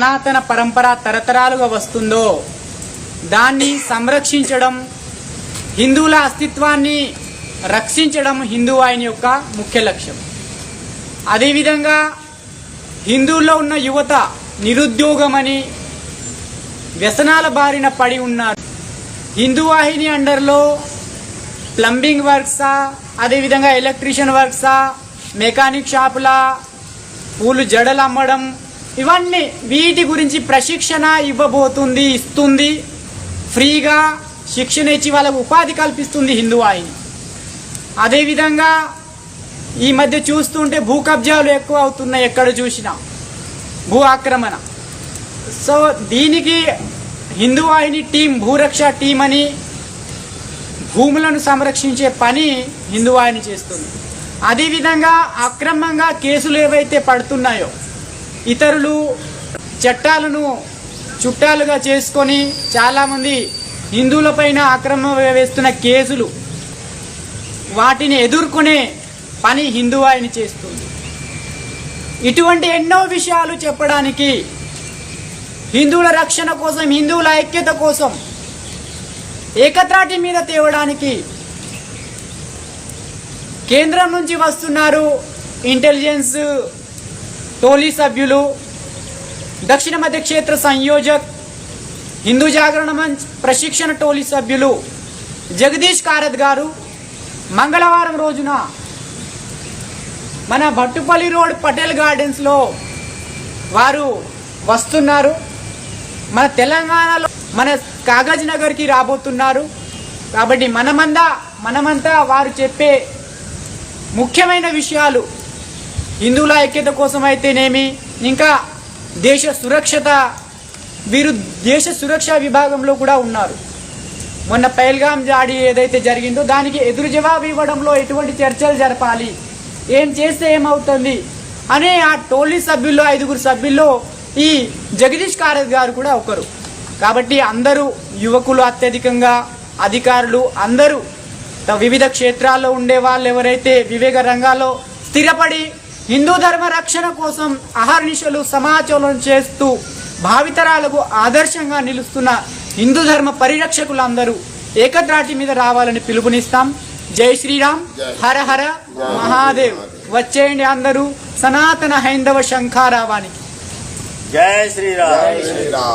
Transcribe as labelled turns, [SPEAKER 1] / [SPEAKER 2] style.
[SPEAKER 1] సనాతన పరంపర తరతరాలుగా వస్తుందో దాన్ని సంరక్షించడం హిందువుల అస్తిత్వాన్ని రక్షించడం హిందూ ఆయన యొక్క ముఖ్య లక్ష్యం. అదేవిధంగా హిందువుల్లో ఉన్న యువత నిరుద్యోగమని వ్యసనాల బారిన పడి ఉన్నారు. హిందూ వాహిని అండర్లో ప్లంబింగ్ వర్క్సా అదేవిధంగా ఎలక్ట్రీషియన్ వర్క్సా మెకానిక్ షాపులా పూలు జడలు అమ్మడం ఇవన్నీ వీటి గురించి ప్రశిక్షణ ఇవ్వబోతుంది ఇస్తుంది. ఫ్రీగా శిక్షణ ఇచ్చి వాళ్ళకు ఉపాధి కల్పిస్తుంది హిందూ వాహిని. అదేవిధంగా ఈ మధ్య చూస్తుంటే భూ కబ్జాలు ఎక్కువ అవుతున్నాయి ఎక్కడ చూసినా. భూ ఆక్రమణ. సో దీనికి హిందూ వాహిని టీం భూరక్ష టీం అని భూములను సంరక్షించే పని హిందూ వాహిని చేస్తుంది. అదేవిధంగా అక్రమంగా కేసులు ఏవైతే పడుతున్నాయో ఇతరులు చట్టాలను చుట్టాలుగా చేసుకొని చాలామంది హిందువులపైన ఆక్రమణ వేస్తున్న కేసులు వాటిని ఎదుర్కొనే పని హిందువాయిని చేస్తుంది. ఇటువంటి ఎన్నో విషయాలు చెప్పడానికి హిందువుల రక్షణ కోసం హిందువుల ఐక్యత కోసం ఏకత్రాటి మీద తేవడానికి కేంద్రం నుంచి వస్తున్నారు ఇంటెలిజెన్స్ టోలీ సభ్యులు దక్షిణ మధ్య క్షేత్ర సంయోజక్ హిందూ జాగరణ మంచ్ ప్రశిక్షణ టోలీ సభ్యులు జగదీష్ కారత్ గారు మంగళవారం రోజున మన భట్టుపల్లి రోడ్ పటేల్ గార్డెన్స్లో వారు వస్తున్నారు. మన తెలంగాణలో మన కాగజ్ నగర్కి రాబోతున్నారు. కాబట్టి మనమందా మనమంతా వారు చెప్పే ముఖ్యమైన విషయాలు హిందువుల ఐక్యత కోసం అయితేనేమి ఇంకా దేశ సురక్షత వీరు దేశ సురక్షా విభాగంలో కూడా ఉన్నారు. మొన్న పైల్గాం జాడి ఏదైతే జరిగిందో దానికి ఎదురు జవాబు ఇవ్వడంలో ఎటువంటి చర్చలు జరపాలి? ఏం చేస్తే ఏమవుతుంది? అనే ఆ టోలీ సభ్యుల్లో ఐదుగురు సభ్యుల్లో ఈ జగదీష్ కారత్ గారు కూడా ఒకరు. కాబట్టి అందరూ యువకులు అత్యధికంగా అధికారులు అందరూ వివిధ క్షేత్రాల్లో ఉండే వాళ్ళు ఎవరైతే వివేక రంగాల్లో స్థిరపడి హిందూ ధర్మ రక్షణ కోసం అహర్నిశలు సమాచోళన చేస్తూ భావితరాలకు ఆదర్శంగా నిలుస్తున్న హిందూ ధర్మ పరిరక్షకులందరూ ఏకత్రాటి మీద రావాలని పిలుపునిస్తాం. జై శ్రీరామ్. హర హర. మహాదేవ్. వచ్చేయండి అందరూ సనాతన హైందవ శంఖారావానికి.
[SPEAKER 2] జై శ్రీరామ్.
[SPEAKER 3] శ్రీరామ్.